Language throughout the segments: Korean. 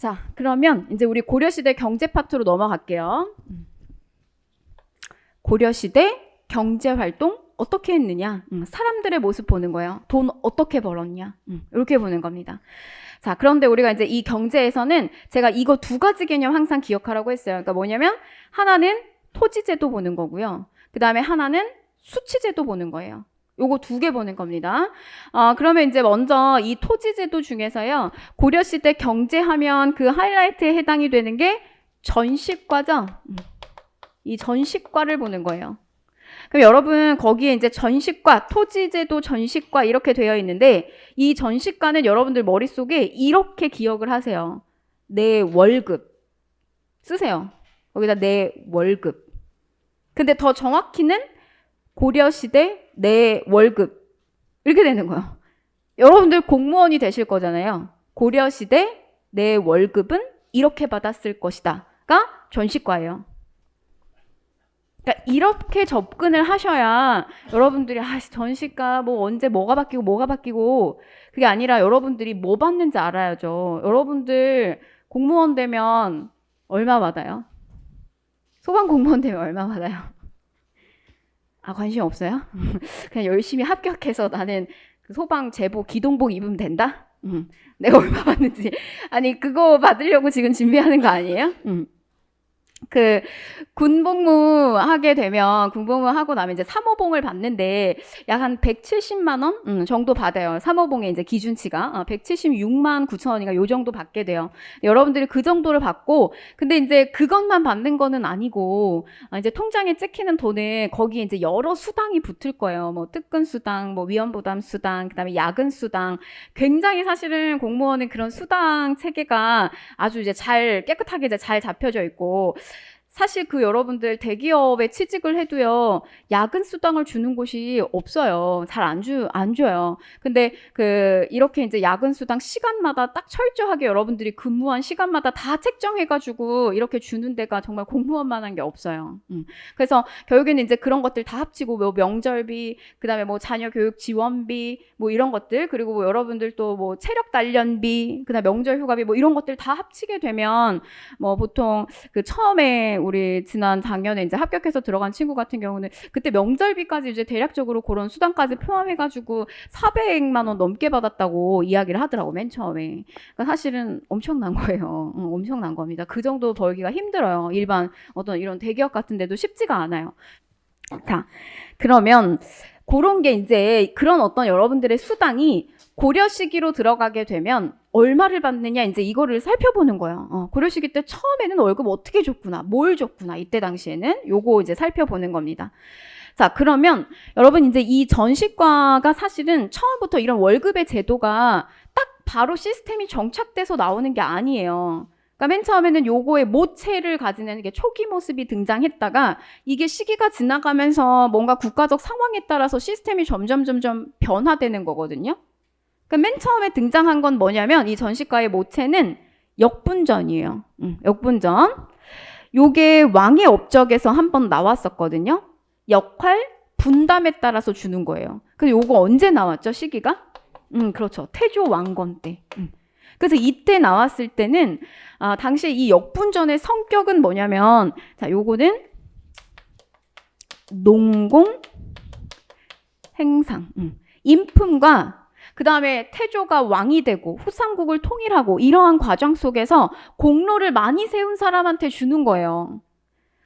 자, 그러면 이제 우리 고려시대 경제 파트로 넘어갈게요. 음. 고려시대 경제 활동 어떻게 했느냐? 음, 사람들의 모습 보는 거예요. 돈 어떻게 벌었냐? 음, 이렇게 보는 겁니다. 자, 그런데 우리가 이제 이 경제에서는 제가 이거 두 가지 개념 항상 기억하라고 했어요. 그러니까 뭐냐면 하나는 토지제도 보는 거고요. 그 다음에 하나는 수치제도 보는 거예요. 요거 두 개 보는 겁니다. 어, 그러면 이제 먼저 이 토지제도 중에서요. 고려시대 경제하면 그 하이라이트에 해당이 되는 게 전시과죠. 음. 이 전시과를 보는 거예요. 그럼 여러분 거기에 이제 전시과, 토지제도 전시과 이렇게 되어 있는데 이 전시과는 여러분들 머릿속에 이렇게 기억을 하세요. 내 월급 쓰세요. 거기다 내 월급. 근데 더 정확히는 고려시대 내 월급 이렇게 되는 거예요. 여러분들 공무원이 되실 거잖아요. 고려 시대 내 월급은 이렇게 받았을 것이다가 전시과예요. 그러니까 이렇게 접근을 하셔야 여러분들이 아 전시가 뭐 언제 뭐가 바뀌고 뭐가 바뀌고 그게 아니라 여러분들이 뭐 받는지 알아야죠. 여러분들 공무원 되면 얼마 받아요? 소방 공무원 되면 얼마 받아요? 아 관심 없어요? 그냥 열심히 합격해서 나는 그 소방 제보 기동복 입으면 된다? 음, 내가 얼마 받는지 아니 그거 받으려고 지금 준비하는 거 아니에요? 음. 그 군복무 하게 되면 군복무 하고 나면 이제 사모봉을 받는데 약 한 170만 원 음, 정도 받아요. 사모봉의 이제 기준치가 어, 176만 9천 원인가 요 정도 받게 돼요. 여러분들이 그 정도를 받고 근데 이제 그것만 받는 거는 아니고 아, 이제 통장에 찍히는 돈은 거기에 이제 여러 수당이 붙을 거예요. 뭐 특근 수당, 뭐 위험 부담 수당, 그다음에 야근 수당. 굉장히 사실은 공무원은 그런 수당 체계가 아주 이제 잘 깨끗하게 이제 잘 잡혀져 있고 사실 그 여러분들 대기업에 취직을 해도요 야근 수당을 주는 곳이 없어요. 잘 안 주 안 줘요. 근데 그 이렇게 이제 야근 수당 시간마다 딱 철저하게 여러분들이 근무한 시간마다 다 책정해가지고 이렇게 주는 데가 정말 공무원만 한 게 없어요. 음. 그래서 결국에는 이제 그런 것들 다 합치고 뭐 명절비 그 다음에 뭐 자녀 교육 지원비 뭐 이런 것들 그리고 뭐 여러분들 또 뭐 체력 단련비 그 다음 에 명절 휴가비 뭐 이런 것들 다 합치게 되면 뭐 보통 그 처음에 우리 지난 작년에 이제 합격해서 들어간 친구 같은 경우는 그때 명절비까지 이제 대략적으로 그런 수당까지 포함해가지고 400만 원 넘게 받았다고 이야기를 하더라고 맨 처음에. 그러니까 사실은 엄청난 거예요. 응, 엄청난 겁니다. 그 정도 벌기가 힘들어요. 일반 어떤 이런 대기업 같은데도 쉽지가 않아요. 자, 그러면 그런 게 이제 그런 어떤 여러분들의 수당이 고려 시기로 들어가게 되면 얼마를 받느냐 이제 이거를 살펴보는 거예요. 어, 고려 시기 때 처음에는 월급 어떻게 줬구나, 뭘 줬구나 이때 당시에는 요거 이제 살펴보는 겁니다. 자, 그러면 여러분 이제 이 전시과가 사실은 처음부터 이런 월급의 제도가 딱 바로 시스템이 정착돼서 나오는 게 아니에요. 그러니까 맨 처음에는 요거의 모체를 가지는 게 초기 모습이 등장했다가 이게 시기가 지나가면서 뭔가 국가적 상황에 따라서 시스템이 점점 점점 변화되는 거거든요. 그러니까 맨 처음에 등장한 건 뭐냐면 이 전시과의 모체는 역분전이에요. 음, 역분전. 요게 왕의 업적에서 한 번 나왔었거든요. 역할 분담에 따라서 주는 거예요. 근데 요거 언제 나왔죠? 시기가? 음, 그렇죠. 태조 왕건 때. 음. 그래서 이때 나왔을 때는 아, 당시 이 역분전의 성격은 뭐냐면 자, 요거는 농공 행상. 음. 인품과 그 다음에 태조가 왕이 되고 후삼국을 통일하고 이러한 과정 속에서 공로를 많이 세운 사람한테 주는 거예요.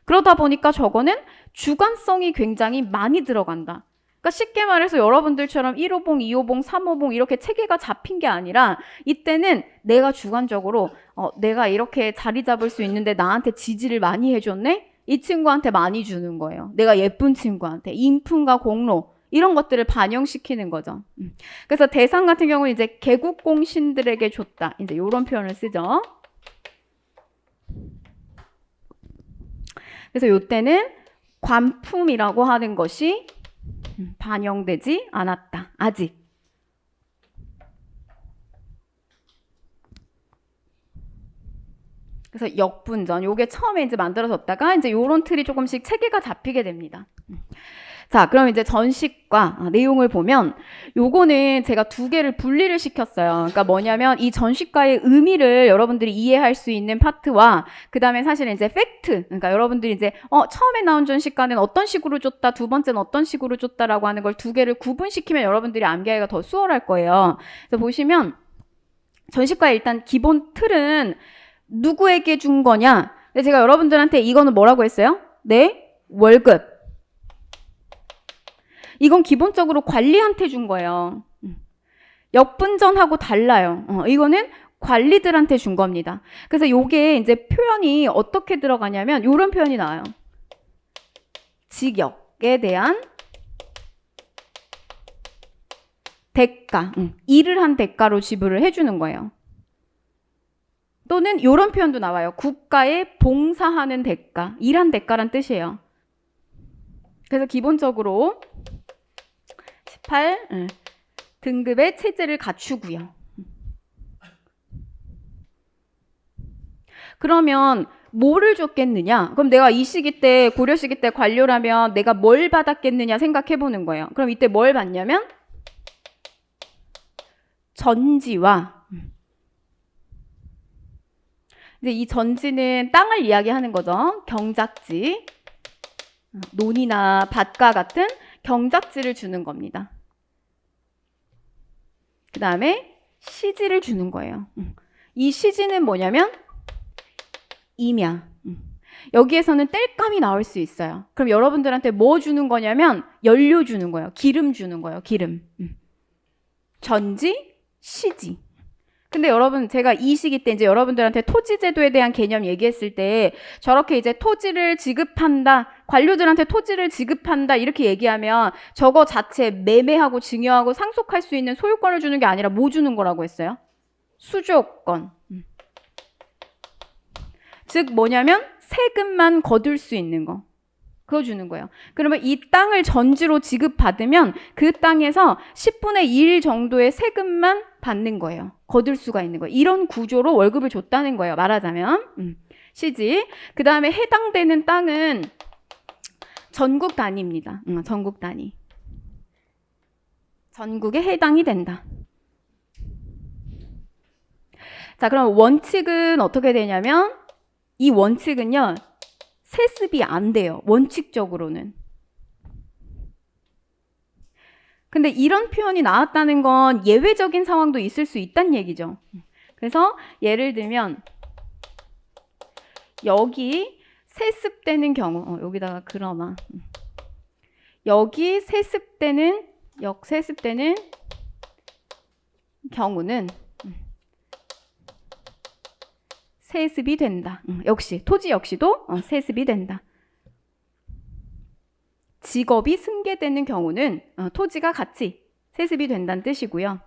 그러다 보니까 저거는 주관성이 굉장히 많이 들어간다. 그러니까 쉽게 말해서 여러분들처럼 1호봉, 2호봉, 3호봉 이렇게 체계가 잡힌 게 아니라 이때는 내가 주관적으로 어, 내가 이렇게 자리 잡을 수 있는데 나한테 지지를 많이 해줬네? 이 친구한테 많이 주는 거예요. 내가 예쁜 친구한테 인품과 공로 이런 것들을 반영시키는 거죠. 음. 그래서 대상 같은 경우는 이제 개국공신들에게 줬다. 이제 이런 표현을 쓰죠. 그래서 이때는 관품이라고 하는 것이 음, 반영되지 않았다. 아직. 그래서 역분전 요게 처음에 이제 만들어졌다가 이제 요런 틀이 조금씩 체계가 잡히게 됩니다. 음. 자, 그럼 이제 전식과 아, 내용을 보면 요거는 제가 두 개를 분리를 시켰어요. 그러니까 뭐냐면 이 전식과의 의미를 여러분들이 이해할 수 있는 파트와 그다음에 사실은 이제 팩트. 그러니까 여러분들이 이제 어 처음에 나온 전식과는 어떤 식으로 줬다, 두 번째는 어떤 식으로 줬다라고 하는 걸 두 개를 구분시키면 여러분들이 암기하기가 더 수월할 거예요. 그래서 보시면 전식과의 일단 기본 틀은 누구에게 준 거냐? 근데 제가 여러분들한테 이거는 뭐라고 했어요? 네, 월급. 이건 기본적으로 관리한테 준 거예요. 음. 역분전하고 달라요. 어, 이거는 관리들한테 준 겁니다. 그래서 요게 이제 표현이 어떻게 들어가냐면 요런 표현이 나와요. 직역에 대한 대가, 음, 일을 한 대가로 지불을 해주는 거예요. 또는 요런 표현도 나와요. 국가에 봉사하는 대가, 일한 대가란 뜻이에요. 그래서 기본적으로 18 응, 등급의 체제를 갖추고요. 그러면 뭐를 줬겠느냐? 그럼 내가 이 시기 때 고려 시기 때 관료라면 내가 뭘 받았겠느냐 생각해 보는 거예요. 그럼 이때 뭘 받냐면 전지와 이제 이 전지는 땅을 이야기하는 거죠. 경작지, 논이나 밭과 같은 경작지를 주는 겁니다. 그 다음에 시지를 주는 거예요. 음. 이 시지는 뭐냐면 임야. 음. 여기에서는 땔감이 나올 수 있어요. 그럼 여러분들한테 뭐 주는 거냐면 연료 주는 거예요. 기름 주는 거예요. 기름. 음. 전지, 시지. 근데 여러분 제가 이 시기 때 이제 여러분들한테 토지 제도에 대한 개념 얘기했을 때 저렇게 이제 토지를 지급한다 관료들한테 토지를 지급한다 이렇게 얘기하면 저거 자체 매매하고 증여하고 상속할 수 있는 소유권을 주는 게 아니라 뭐 주는 거라고 했어요? 수조권. 음. 즉 뭐냐면 세금만 거둘 수 있는 거. 그거 주는 거예요. 그러면 이 땅을 전지로 지급받으면 그 땅에서 10분의 1 정도의 세금만 받는 거예요. 거둘 수가 있는 거예요. 이런 구조로 월급을 줬다는 거예요. 말하자면. 음, 시지. 그 다음에 해당되는 땅은 전국 단위입니다. 음, 전국 단위. 전국에 해당이 된다. 자, 그럼 원칙은 어떻게 되냐면 이 원칙은요. 세습이 안 돼요. 원칙적으로는. 근데 이런 표현이 나왔다는 건 예외적인 상황도 있을 수 있다는 얘기죠. 그래서 예를 들면 여기 세습되는 경우 어, 여기다가 그러마 여기 세습되는 역세습되는 경우는 세습이 된다. 음, 역시 토지 역시도 어, 세습이 된다. 직업이 승계되는 경우는 어, 토지가 같이 세습이 된다는 뜻이고요.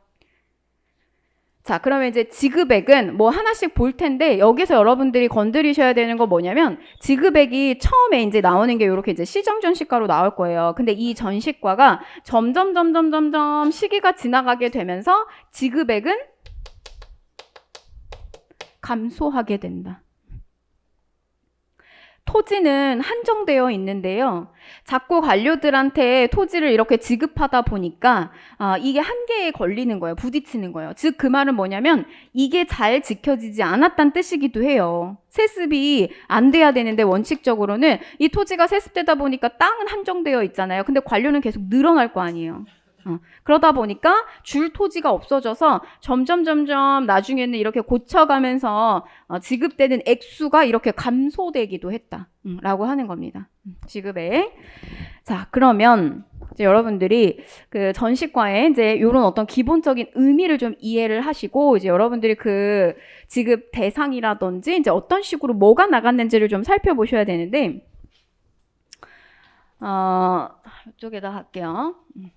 자, 그러면 이제 지급액은 뭐 하나씩 볼 텐데 여기서 여러분들이 건드리셔야 되는 거 뭐냐면 지급액이 처음에 이제 나오는 게 이렇게 이제 시정 전시가로 나올 거예요. 근데 이 전시과가 점점 점점 점점 시기가 지나가게 되면서 지급액은 감소하게 된다. 토지는 한정되어 있는데요. 자꾸 관료들한테 토지를 이렇게 지급하다 보니까 아, 이게 한계에 걸리는 거예요. 부딪히는 거예요. 즉 그 말은 뭐냐면 이게 잘 지켜지지 않았다는 뜻이기도 해요. 세습이 안 돼야 되는데 원칙적으로는 이 토지가 세습되다 보니까 땅은 한정되어 있잖아요. 근데 관료는 계속 늘어날 거 아니에요. 어, 그러다 보니까 줄 토지가 없어져서 점점 점점 나중에는 이렇게 고쳐가면서 어, 지급되는 액수가 이렇게 감소되기도 했다라고 음, 하는 겁니다. 음, 지급액. 자 그러면 이제 여러분들이 그 전시과에 이제 이런 어떤 기본적인 의미를 좀 이해를 하시고 이제 여러분들이 그 지급 대상이라든지 이제 어떤 식으로 뭐가 나갔는지를 좀 살펴보셔야 되는데 어 이쪽에다 할게요. 음.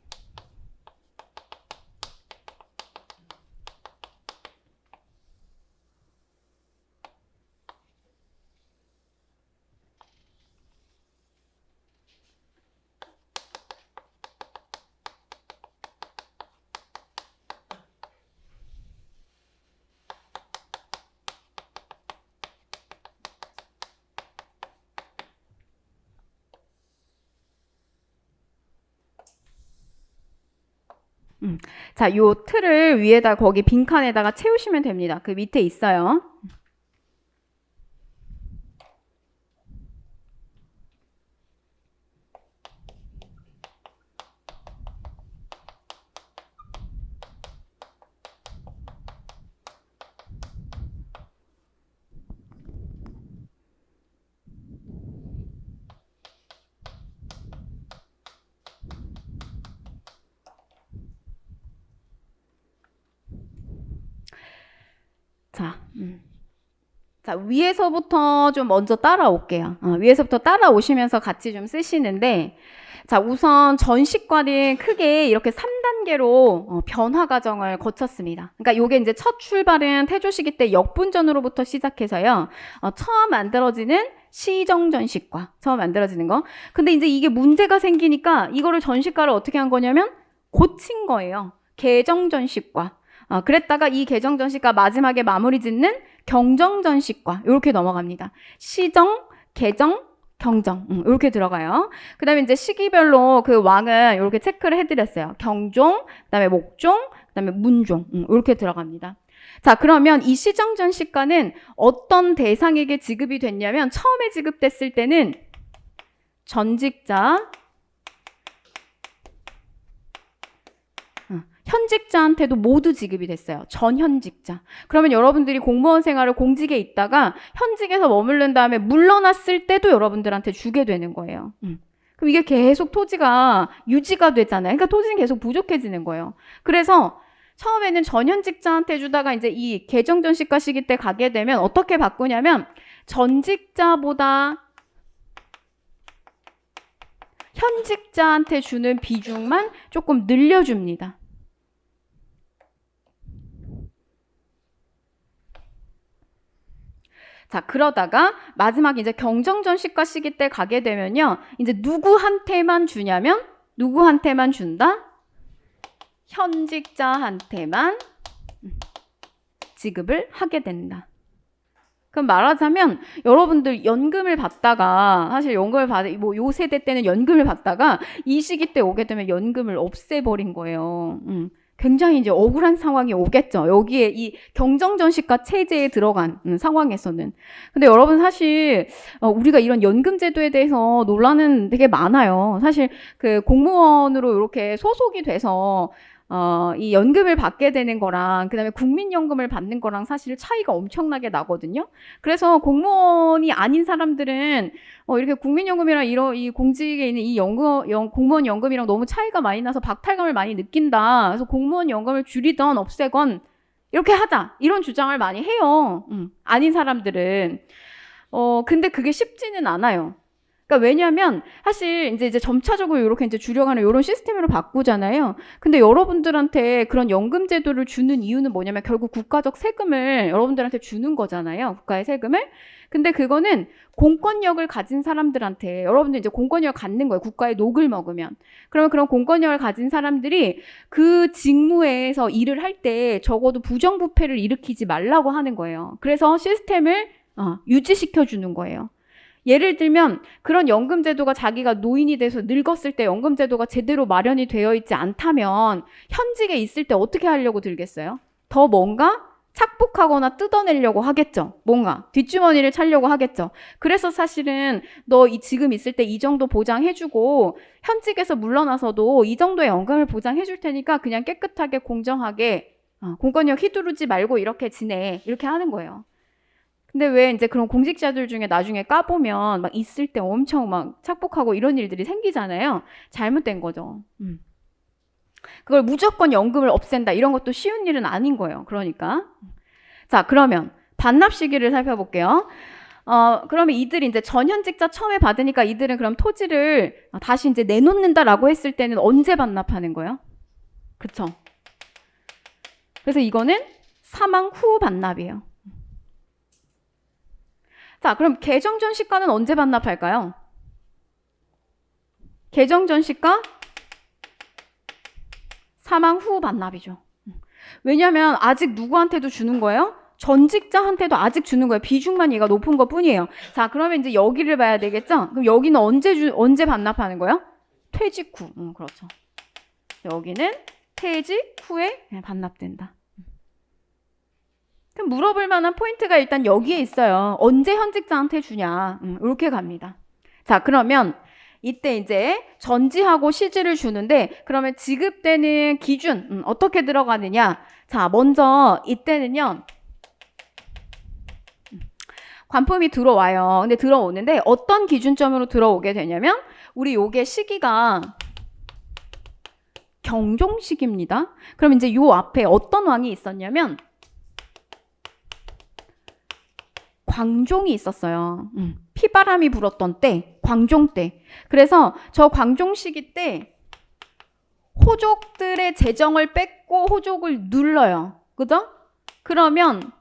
자, 요 틀을 위에다 거기 빈칸에다가 채우시면 됩니다. 그 밑에 있어요. 자, 음. 자, 위에서부터 좀 먼저 따라올게요. 어, 위에서부터 따라오시면서 같이 좀 쓰시는데, 자, 우선 전식과는 크게 이렇게 3단계로 어, 변화 과정을 거쳤습니다. 그러니까 요게 이제 첫 출발은 태조시기 때 역분전으로부터 시작해서요, 어, 처음 만들어지는 시정전식과, 처음 만들어지는 거. 근데 이제 이게 문제가 생기니까 이거를 전식과를 어떻게 한 거냐면 고친 거예요. 개정전식과. 어, 그랬다가 이 개정전식과 마지막에 마무리 짓는 경정전식과 이렇게 넘어갑니다. 시정, 개정, 경정 음, 이렇게 들어가요. 그다음에 이제 시기별로 그 왕은 이렇게 체크를 해드렸어요. 경종, 그다음에 목종, 그다음에 문종 음, 이렇게 들어갑니다. 자 그러면 이 시정전식과는 어떤 대상에게 지급이 됐냐면 처음에 지급됐을 때는 전직자, 현직자한테도 모두 지급이 됐어요. 전현직자. 그러면 여러분들이 공무원 생활을 공직에 있다가 현직에서 머무른 다음에 물러났을 때도 여러분들한테 주게 되는 거예요. 음. 그럼 이게 계속 토지가 유지가 되잖아요. 그러니까 토지는 계속 부족해지는 거예요. 그래서 처음에는 전현직자한테 주다가 이제 이 개정전 시가 시기 때 가게 되면 어떻게 바꾸냐면 전직자보다 현직자한테 주는 비중만 조금 늘려줍니다. 자, 그러다가 마지막 이제 경정전식과 시기 때 가게 되면요. 이제 누구한테만 주냐면 누구한테만 준다? 현직자한테만 지급을 하게 된다. 그럼 말하자면 여러분들 연금을 받다가 사실 연금을 받 뭐요 세대 때는 연금을 받다가 이 시기 때 오게 되면 연금을 없애버린 거예요. 음. 굉장히 이제 억울한 상황이 오겠죠. 여기에 이 경정전식과 체제에 들어간 음, 상황에서는. 근데 여러분 사실 어, 우리가 이런 연금 제도에 대해서 논란은 되게 많아요. 사실 그 공무원으로 이렇게 소속이 돼서 어, 이 연금을 받게 되는 거랑 그다음에 국민연금을 받는 거랑 사실 차이가 엄청나게 나거든요. 그래서 공무원이 아닌 사람들은 어, 이렇게 국민연금이랑 이런 이 공직에 있는 이 연금 연, 공무원 연금이랑 너무 차이가 많이 나서 박탈감을 많이 느낀다. 그래서 공무원 연금을 줄이던 없애건 이렇게 하자 이런 주장을 많이 해요. 음, 아닌 사람들은 어 근데 그게 쉽지는 않아요. 그러니까 왜냐하면 사실 이제 이제 점차적으로 이렇게 이제 줄여가는 이런 시스템으로 바꾸잖아요. 근데 여러분들한테 그런 연금 제도를 주는 이유는 뭐냐면 결국 국가적 세금을 여러분들한테 주는 거잖아요. 국가의 세금을. 근데 그거는 공권력을 가진 사람들한테 여러분들 이제 공권력을 갖는 거예요. 국가의 녹을 먹으면. 그러면 그런 공권력을 가진 사람들이 그 직무에서 일을 할 때 적어도 부정부패를 일으키지 말라고 하는 거예요. 그래서 시스템을 어, 유지시켜 주는 거예요. 예를 들면 그런 연금 제도가 자기가 노인이 돼서 늙었을 때 연금 제도가 제대로 마련이 되어 있지 않다면 현직에 있을 때 어떻게 하려고 들겠어요? 더 뭔가 착복하거나 뜯어내려고 하겠죠. 뭔가 뒷주머니를 차려고 하겠죠. 그래서 사실은 너 이 지금 있을 때 이 정도 보장해주고 현직에서 물러나서도 이 정도의 연금을 보장해줄 테니까 그냥 깨끗하게 공정하게 어, 공권력 휘두르지 말고 이렇게 지내 이렇게 하는 거예요. 근데 왜 이제 그런 공직자들 중에 나중에 까보면 막 있을 때 엄청 막 착복하고 이런 일들이 생기잖아요. 잘못된 거죠. 음. 그걸 무조건 연금을 없앤다 이런 것도 쉬운 일은 아닌 거예요. 그러니까 자 그러면 반납 시기를 살펴볼게요. 어 그러면 이들이 이제 전현직자 처음에 받으니까 이들은 그럼 토지를 다시 이제 내놓는다라고 했을 때는 언제 반납하는 거예요? 그렇죠. 그래서 이거는 사망 후 반납이에요. 자, 그럼 개정전 시가는 언제 반납할까요? 개정전 시가 사망 후 반납이죠. 왜냐하면 아직 누구한테도 주는 거예요? 전직자한테도 아직 주는 거예요. 비중만 얘가 높은 것 뿐이에요. 자, 그러면 이제 여기를 봐야 되겠죠? 그럼 여기는 언제 주, 언제 반납하는 거예요? 퇴직 후. 음, 그렇죠. 여기는 퇴직 후에 그냥 반납된다. 물어볼 만한 포인트가 일단 여기에 있어요. 언제 현직자한테 주냐. 음, 이렇게 갑니다. 자, 그러면 이때 이제 전지하고 시지를 주는데 그러면 지급되는 기준 음, 어떻게 들어가느냐? 자, 먼저 이때는요. 음, 관품이 들어와요. 근데 들어오는데 어떤 기준점으로 들어오게 되냐면 우리 요게 시기가 경종식입니다. 그럼 이제 요 앞에 어떤 왕이 있었냐면 광종이 있었어요. 음, 피바람이 불었던 때, 광종 때. 그래서 저 광종 시기 때 호족들의 재정을 뺏고 호족을 눌러요. 그죠? 그러면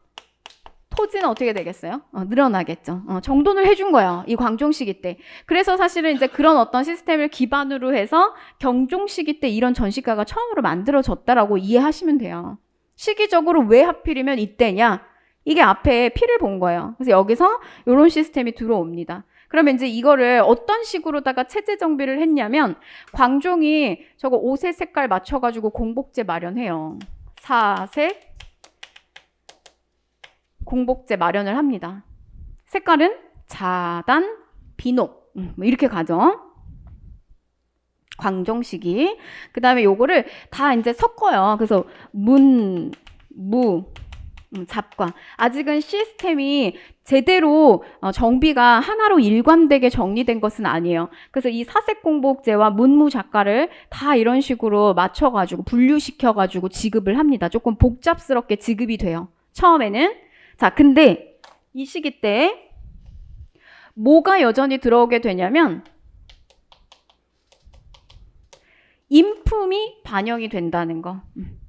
토지는 어떻게 되겠어요? 어, 늘어나겠죠. 어, 정돈을 해준 거예요. 이 광종 시기 때. 그래서 사실은 이제 그런 어떤 시스템을 기반으로 해서 경종 시기 때 이런 전시가가 처음으로 만들어졌다라고 이해하시면 돼요. 시기적으로 왜 하필이면 이때냐? 이게 앞에 피를 본 거예요. 그래서 여기서 이런 시스템이 들어옵니다. 그러면 이제 이거를 어떤 식으로다가 체제 정비를 했냐면 광종이 저거 옷의 색깔 맞춰가지고 공복제 마련해요. 사색 공복제 마련을 합니다. 색깔은 자단, 비녹 음, 뭐 이렇게 가죠. 광종식이 그 다음에 요거를 다 이제 섞어요. 그래서 문, 무, 음, 잡과 아직은 시스템이 제대로 어, 정비가 하나로 일관되게 정리된 것은 아니에요. 그래서 이 사색 공복제와 문무 작가를 다 이런 식으로 맞춰가지고 분류시켜가지고 지급을 합니다. 조금 복잡스럽게 지급이 돼요. 처음에는 자 근데 이 시기 때 뭐가 여전히 들어오게 되냐면 인품이 반영이 된다는 거. 음.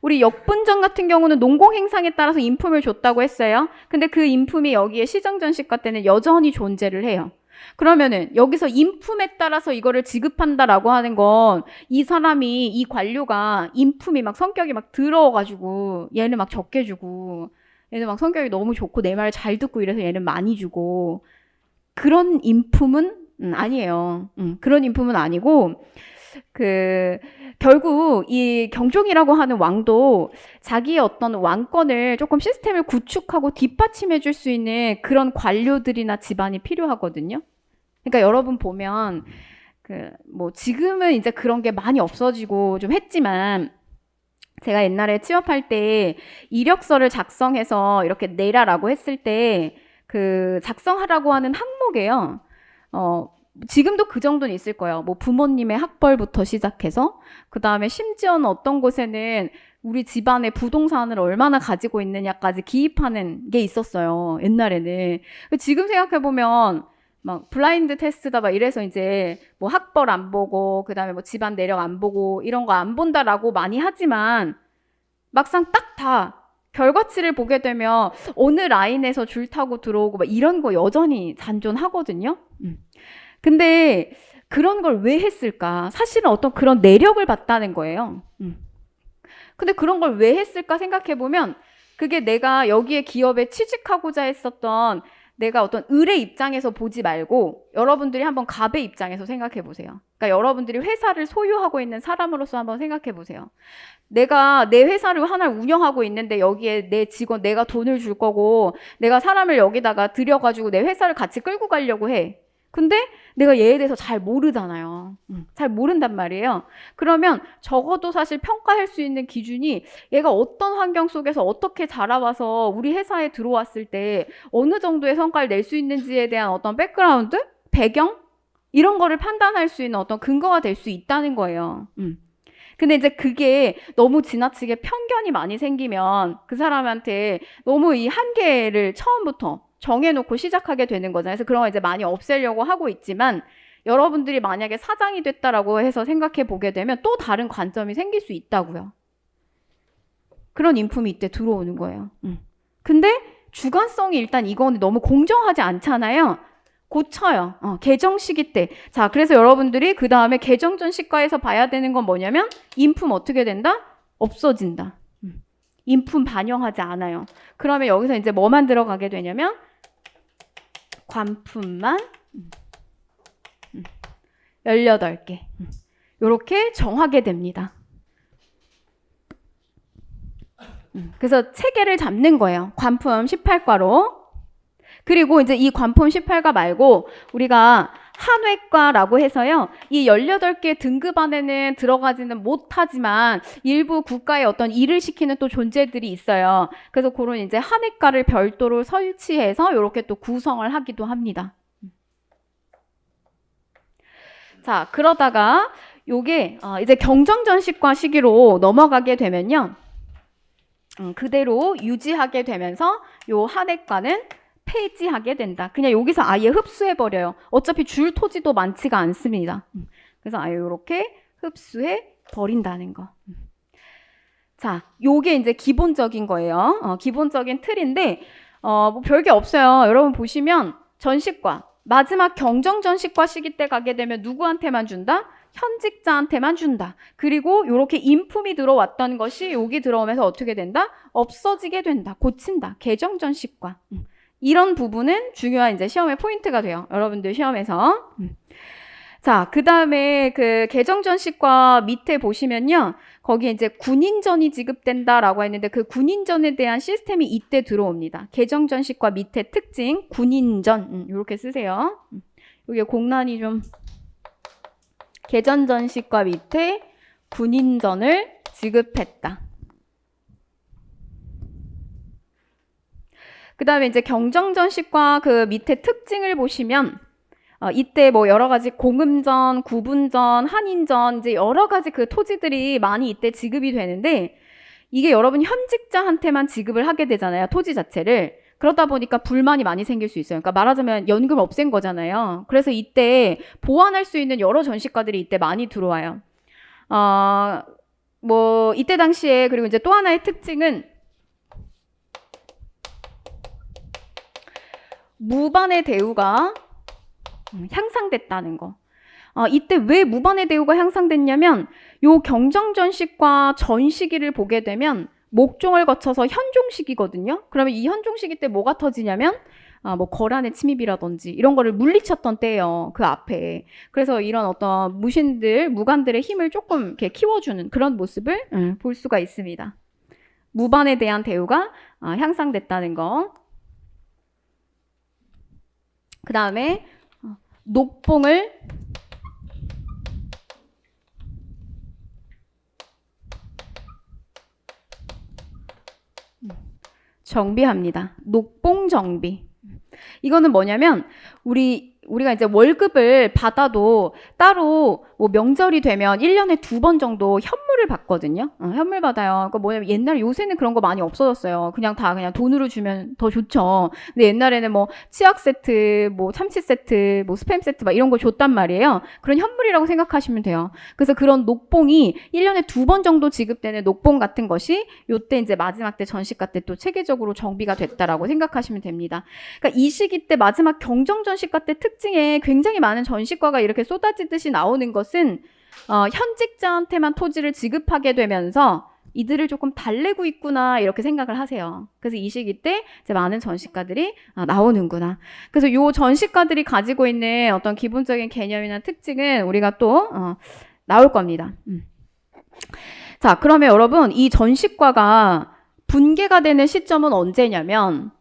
우리 역분전 같은 경우는 농공 행상에 따라서 인품을 줬다고 했어요. 근데 그 인품이 여기에 시정 전시과 때는 여전히 존재를 해요. 그러면은 여기서 인품에 따라서 이거를 지급한다라고 하는 건 이 사람이 이 관료가 인품이 막 성격이 막 더러워가지고 얘는 막 적게 주고 얘는 막 성격이 너무 좋고 내 말 잘 듣고 이래서 얘는 많이 주고 그런 인품은 음, 아니에요. 음, 그런 인품은 아니고 그 결국 이 경종이라고 하는 왕도 자기의 어떤 왕권을 조금 시스템을 구축하고 뒷받침해 줄 수 있는 그런 관료들이나 집안이 필요하거든요. 그러니까 여러분 보면 그 뭐 지금은 이제 그런 게 많이 없어지고 좀 했지만 제가 옛날에 취업할 때 이력서를 작성해서 이렇게 내라라고 했을 때 그 작성하라고 하는 항목에요. 어, 지금도 그 정도는 있을 거예요. 뭐 부모님의 학벌부터 시작해서 그 다음에 심지어는 어떤 곳에는 우리 집안의 부동산을 얼마나 가지고 있느냐까지 기입하는 게 있었어요. 옛날에는. 지금 생각해 보면 막 블라인드 테스트다 막 이래서 이제 뭐 학벌 안 보고 그 다음에 뭐 집안 내력 안 보고 이런 거 안 본다라고 많이 하지만 막상 딱 다 결과치를 보게 되면 어느 라인에서 줄 타고 들어오고 막 이런 거 여전히 잔존하거든요. 음. 근데 그런 걸 왜 했을까? 사실은 어떤 그런 내력을 봤다는 거예요. 음. 근데 그런 걸 왜 했을까 생각해 보면 그게 내가 여기에 기업에 취직하고자 했었던 내가 어떤 을의 입장에서 보지 말고 여러분들이 한번 갑의 입장에서 생각해 보세요. 그러니까 여러분들이 회사를 소유하고 있는 사람으로서 한번 생각해 보세요. 내가 내 회사를 하나를 운영하고 있는데 여기에 내 직원 내가 돈을 줄 거고 내가 사람을 여기다가 들여가지고 내 회사를 같이 끌고 가려고 해. 근데 내가 얘에 대해서 잘 모르잖아요. 음, 잘 모른단 말이에요. 그러면 적어도 사실 평가할 수 있는 기준이 얘가 어떤 환경 속에서 어떻게 자라와서 우리 회사에 들어왔을 때 어느 정도의 성과를 낼 수 있는지에 대한 어떤 백그라운드, 배경 이런 거를 판단할 수 있는 어떤 근거가 될 수 있다는 거예요. 음. 근데 이제 그게 너무 지나치게 편견이 많이 생기면 그 사람한테 너무 이 한계를 처음부터 정해놓고 시작하게 되는 거잖아요. 그래서 그런 거 이제 많이 없애려고 하고 있지만 여러분들이 만약에 사장이 됐다라고 해서 생각해 보게 되면 또 다른 관점이 생길 수 있다고요. 그런 인품이 이때 들어오는 거예요. 음. 근데 주관성이 일단 이거는 너무 공정하지 않잖아요. 고쳐요. 어, 개정 시기 때. 자, 그래서 여러분들이 그 다음에 개정 전 시과에서 봐야 되는 건 뭐냐면 인품 어떻게 된다? 없어진다. 음. 인품 반영하지 않아요. 그러면 여기서 이제 뭐만 들어가게 되냐면 관품만 음. 음. 18개. 이렇게 음. 정하게 됩니다. 그래서 체계를 잡는 거예요. 관품 18과로. 그리고 이제 이 관품 18과 말고 우리가 한외과라고 해서요. 이 18개 등급 안에는 들어가지는 못하지만 일부 국가의 어떤 일을 시키는 또 존재들이 있어요. 그래서 그런 이제 한외과를 별도로 설치해서 이렇게 또 구성을 하기도 합니다. 자, 그러다가 요게 어, 이제 경정전식과 시기로 넘어가게 되면요. 음, 그대로 유지하게 되면서 요 한핵과는 폐지하게 된다. 그냥 여기서 아예 흡수해 버려요. 어차피 줄 토지도 많지가 않습니다. 음, 그래서 아예 이렇게 흡수해 버린다는 거. 음. 자, 요게 이제 기본적인 거예요. 어, 기본적인 틀인데 어, 뭐 별게 없어요. 여러분 보시면 전식과 마지막 경정 전식과 시기 때 가게 되면 누구한테만 준다? 현직자한테만 준다. 그리고 이렇게 인품이 들어왔던 것이 여기 들어오면서 어떻게 된다? 없어지게 된다. 고친다. 개정 전식과. 음. 이런 부분은 중요한 이제 시험의 포인트가 돼요. 여러분들 시험에서. 음. 자, 그 다음에 그 개정전식과 밑에 보시면요. 거기에 이제 군인전이 지급된다라고 했는데 그 군인전에 대한 시스템이 이때 들어옵니다. 개정전식과 밑에 특징, 군인전. 음, 이렇게 쓰세요. 음. 이게 공란이 좀 개전전식과 밑에 군인전을 지급했다. 그 다음에 이제 경정전식과 그 밑에 특징을 보시면 어, 이때 뭐 여러 가지 공음전, 구분전, 한인전 이제 여러 가지 그 토지들이 많이 이때 지급이 되는데 이게 여러분 현직자한테만 지급을 하게 되잖아요. 토지 자체를. 그러다 보니까 불만이 많이 생길 수 있어요. 그러니까 말하자면 연금 없앤 거잖아요. 그래서 이때 보완할 수 있는 여러 전시가들이 이때 많이 들어와요. 어, 뭐 이때 당시에 그리고 이제 또 하나의 특징은 무반의 대우가 음, 향상됐다는 거. 어, 이때 왜 무반의 대우가 향상됐냐면 요 경정전식과 전시기를 보게 되면 목종을 거쳐서 현종식이거든요. 그러면 이 현종식이 때 뭐가 터지냐면 아, 뭐 거란의 침입이라든지 이런 거를 물리쳤던 때예요. 그 앞에. 그래서 이런 어떤 무신들, 무관들의 힘을 조금 이렇게 키워주는 그런 모습을 음, 볼 수가 있습니다. 무반에 대한 대우가 아, 향상됐다는 거. 그 다음에 어, 녹봉을 정비합니다. 녹봉 정비. 이거는 뭐냐면 우리 우리가 이제 월급을 받아도 따로 뭐 명절이 되면 1년에 두 번 정도 현물을 받거든요. 어, 현물 받아요. 그러니까 뭐냐면 옛날에 요새는 그런 거 많이 없어졌어요. 그냥 다 그냥 돈으로 주면 더 좋죠. 근데 옛날에는 뭐 치약 세트, 뭐 참치 세트, 뭐 스팸 세트 막 이런 거 줬단 말이에요. 그런 현물이라고 생각하시면 돼요. 그래서 그런 녹봉이 1년에 두 번 정도 지급되는 녹봉 같은 것이 요때 이제 마지막 때 전시가 때 또 체계적으로 정비가 됐다라고 생각하시면 됩니다. 그러니까 이 시기 때 마지막 경정 전시가 때 특 징에 굉장히 많은 전시과가 이렇게 쏟아지듯이 나오는 것은 어, 현직자한테만 토지를 지급하게 되면서 이들을 조금 달래고 있구나 이렇게 생각을 하세요. 그래서 이 시기 때 이제 많은 전시가들이 아, 나오는구나. 그래서 요 전시가들이 가지고 있는 어떤 기본적인 개념이나 특징은 우리가 또 어, 나올 겁니다. 음. 자, 그러면 여러분 이 전시과가 분개가 되는 시점은 언제냐면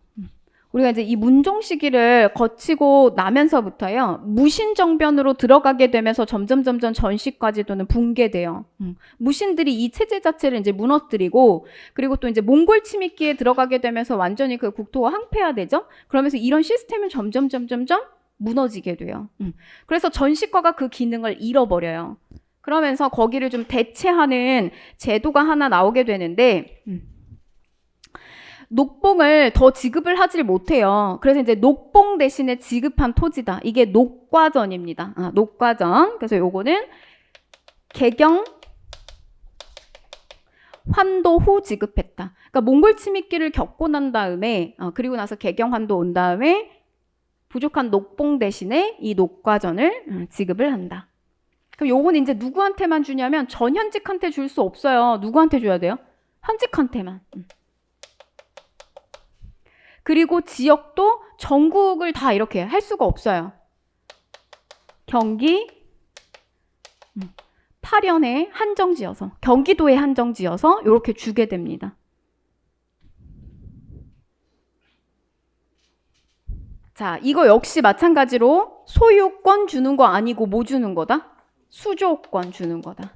우리가 이제 이 문종 시기를 거치고 나면서부터요 무신 정변으로 들어가게 되면서 점점 점점 전시까지도는 붕괴돼요. 음. 무신들이 이 체제 자체를 이제 무너뜨리고 그리고 또 이제 몽골 침입기에 들어가게 되면서 완전히 그 국토가 항폐화되죠. 그러면서 이런 시스템은 점점 점점 점 무너지게 돼요. 음. 그래서 전시과가 그 기능을 잃어버려요. 그러면서 거기를 좀 대체하는 제도가 하나 나오게 되는데. 음. 녹봉을 더 지급을 하질 못해요. 그래서 이제 녹봉 대신에 지급한 토지다. 이게 녹과전입니다. 아, 녹과전. 그래서 요거는 개경 환도 후 지급했다. 그러니까 몽골 침입기를 겪고 난 다음에 어, 그리고 나서 개경 환도 온 다음에 부족한 녹봉 대신에 이 녹과전을 음, 지급을 한다. 그럼 요건 이제 누구한테만 주냐면 전 현직한테 줄 수 없어요. 누구한테 줘야 돼요? 현직한테만. 그리고 지역도 전국을 다 이렇게 할 수가 없어요. 경기 음, 파련에 한정지어서 경기도에 한정지어서 이렇게 주게 됩니다. 자, 이거 역시 마찬가지로 소유권 주는 거 아니고 뭐 주는 거다? 수조권 주는 거다.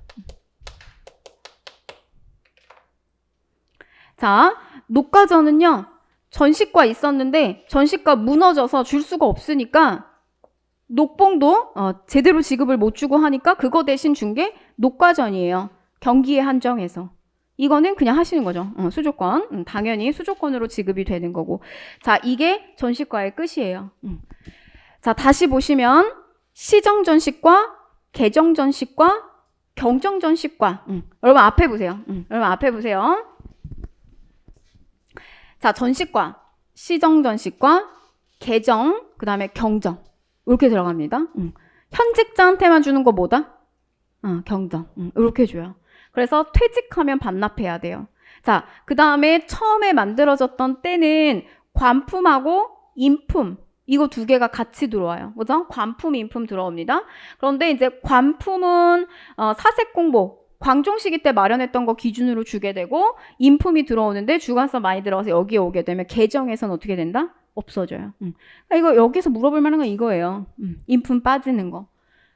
자, 녹과전은요. 전시과 있었는데, 전시과 무너져서 줄 수가 없으니까, 녹봉도 어, 제대로 지급을 못 주고 하니까 그거 대신 준 게 녹과전이에요. 경기에 한정해서. 이거는 그냥 하시는 거죠. 어, 수조권. 음, 당연히 수조권으로 지급이 되는 거고. 자, 이게 전시과의 끝이에요. 음. 자, 다시 보시면 시정전시과, 개정전시과, 경정전시과. 음. 여러분 앞에 보세요. 음, 여러분 앞에 보세요. 자, 전시과, 시정전시과, 개정, 그 다음에 경정. 이렇게 들어갑니다. 음. 현직자한테만 주는 거 뭐다? 어, 경정. 음, 이렇게 줘요. 그래서 퇴직하면 반납해야 돼요. 자, 그 다음에 처음에 만들어졌던 때는 관품하고 인품. 이거 두 개가 같이 들어와요. 그죠? 관품, 인품 들어옵니다. 그런데 이제 관품은 어, 사색 공보, 광종시기 때 마련했던 거 기준으로 주게 되고 인품이 들어오는데 주관성 많이 들어가서 여기에 오게 되면 개정에서는 어떻게 된다? 없어져요. 음. 아, 이거 여기서 물어볼 만한 건 이거예요. 음, 인품 빠지는 거.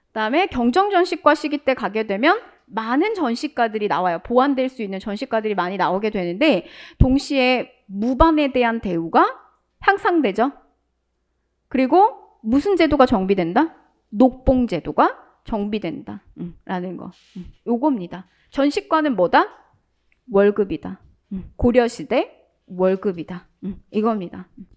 그다음에 경정 전시과 시기 때 가게 되면 많은 전시가들이 나와요. 보완될 수 있는 전시가들이 많이 나오게 되는데 동시에 무반에 대한 대우가 향상되죠. 그리고 무슨 제도가 정비된다? 녹봉 제도가 정비된다. 음, 라는 거. 음, 요겁니다. 전시과는 뭐다? 월급이다. 음, 고려시대 월급이다. 음, 이겁니다. 음.